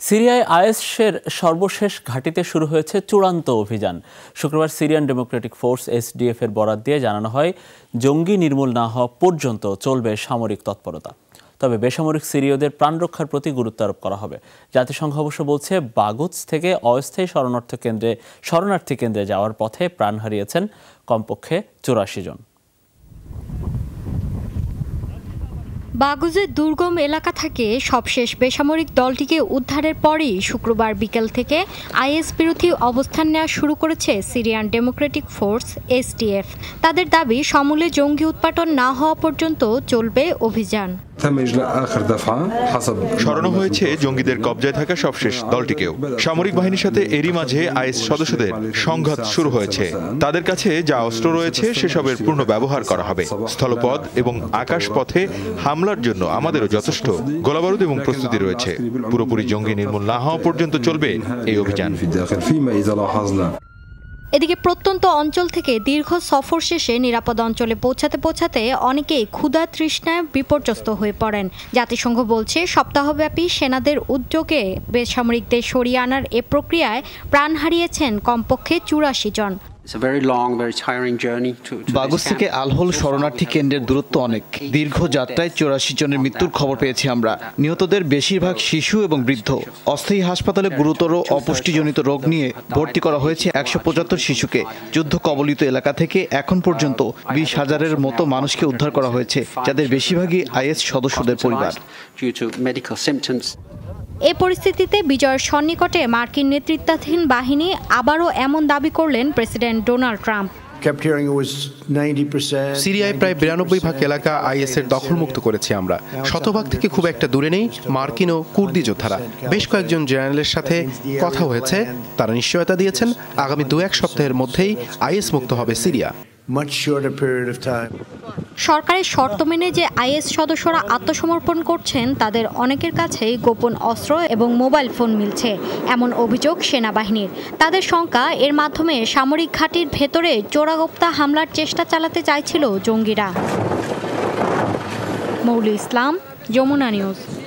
সিরিয়ায় আইএসের সর্বশেষ ঘাঁটিতে শুরু হয়েছে চূড়ান্ত অভিযান। শুক্রবার সিরিয়ান ডেমোক্রেটিক ফোর্স এসডিএফ এর বরাত দিয়ে জানানো হয়, জঙ্গি নির্মূল না হওয়া পর্যন্ত চলবে সামরিক তৎপরতা। তবে বেসামরিক সিরীয়দের প্রাণ রক্ষার প্রতি গুরুত্ব আরোপ করা হবে। জাতিসংঘ অবশ্য বলছে বাগুজ থেকে অস্থায়ী শরণার্থী কেন্দ্রে শরণার্থী কেন্দ্রে যাওয়ার পথে প্রাণ হারিয়েছেন কমপক্ষে চুরাশি জন। বাগুজের দুর্গম এলাকা থেকে সবশেষ বেসামরিক দলটিকে উদ্ধারের পরই শুক্রবার বিকেল থেকে আইএস বিরোধী অবস্থান নেওয়া শুরু করেছে সিরিয়ান ডেমোক্রেটিক ফোর্স এসটিএফ তাদের দাবি, সমূলে জঙ্গি উৎপাটন না হওয়া পর্যন্ত চলবে অভিযান। সরানো হয়েছে জঙ্গিদের কবজায় থাকা সবশেষ দলটিকেও। সামরিক বাহিনীর সাথে এরই মাঝে আইএস সদস্যদের সংঘাত শুরু হয়েছে। তাদের কাছে যা অস্ত্র রয়েছে সেসবের পূর্ণ ব্যবহার করা হবে। স্থলপথ এবং আকাশ পথে হামলার জন্য আমাদেরও যথেষ্ট গোলাবারুদ এবং প্রস্তুতি রয়েছে। পুরোপুরি জঙ্গি নির্মূল না হওয়া পর্যন্ত চলবে এই অভিযান। এদিকে প্রত্যন্ত অঞ্চল থেকে দীর্ঘ সফর শেষে নিরাপদ অঞ্চলে পৌঁছাতে পৌঁছাতে অনেকেই ক্ষুধা তৃষ্ণায় বিপর্যস্ত হয়ে পড়েন। জাতিসংঘ বলছে, সপ্তাহব্যাপী সেনাদের উদ্যোগে বেসামরিকদের সরিয়ে আনার এ প্রক্রিয়ায় প্রাণ হারিয়েছেন কমপক্ষে চুরাশি জন। বাগস থেকে আলহোল শরণার্থী কেন্দ্রের দূরত্ব অনেক। দীর্ঘ যাত্রায় চৌরাশি জনের মৃত্যুর খবর পেয়েছি আমরা। নিহতদের বেশিরভাগ শিশু এবং বৃদ্ধ। অস্থায়ী হাসপাতালে গুরুতর অপুষ্টিজনিত রোগ নিয়ে ভর্তি করা হয়েছে একশো পঁচাত্তর শিশুকে। যুদ্ধ কবলিত এলাকা থেকে এখন পর্যন্ত বিশ হাজারের মতো মানুষকে উদ্ধার করা হয়েছে যাদের বেশিরভাগই আইএস সদস্যদের পরিবার। এ পরিস্থিতিতে বিজয়ের সন্নিকটে মার্কিন নেতৃত্বাধীন বাহিনী আবারও এমন দাবি করলেন প্রেসিডেন্ট ডোনাল্ড ট্রাম্প। সিরিয়ায় প্রায় বিরানব্বই ভাগ এলাকা আইএস এর দখলমুক্ত করেছি আমরা। শতভাগ থেকে খুব একটা দূরে নেই মার্কিন ও কুর্দি যোদ্ধারা। বেশ কয়েকজন জেনারেলের সাথে কথা হয়েছে তারা নিশ্চয়তা দিয়েছেন আগামী দু এক সপ্তাহের মধ্যেই আইএস মুক্ত হবে সিরিয়া। সরকারের শর্ত মেনে যে আইএস সদস্যরা আত্মসমর্পণ করছেন, তাদের অনেকের কাছেই গোপন অস্ত্র এবং মোবাইল ফোন মিলছে, এমন অভিযোগ সেনাবাহিনীর। তাদের শঙ্কা, এর মাধ্যমে সামরিক ঘাঁটির ভেতরে চোরাগোপ্তা হামলার চেষ্টা চালাতে চাইছিল জঙ্গিরা। মৌলি ইসলাম, যমুনা নিউজ।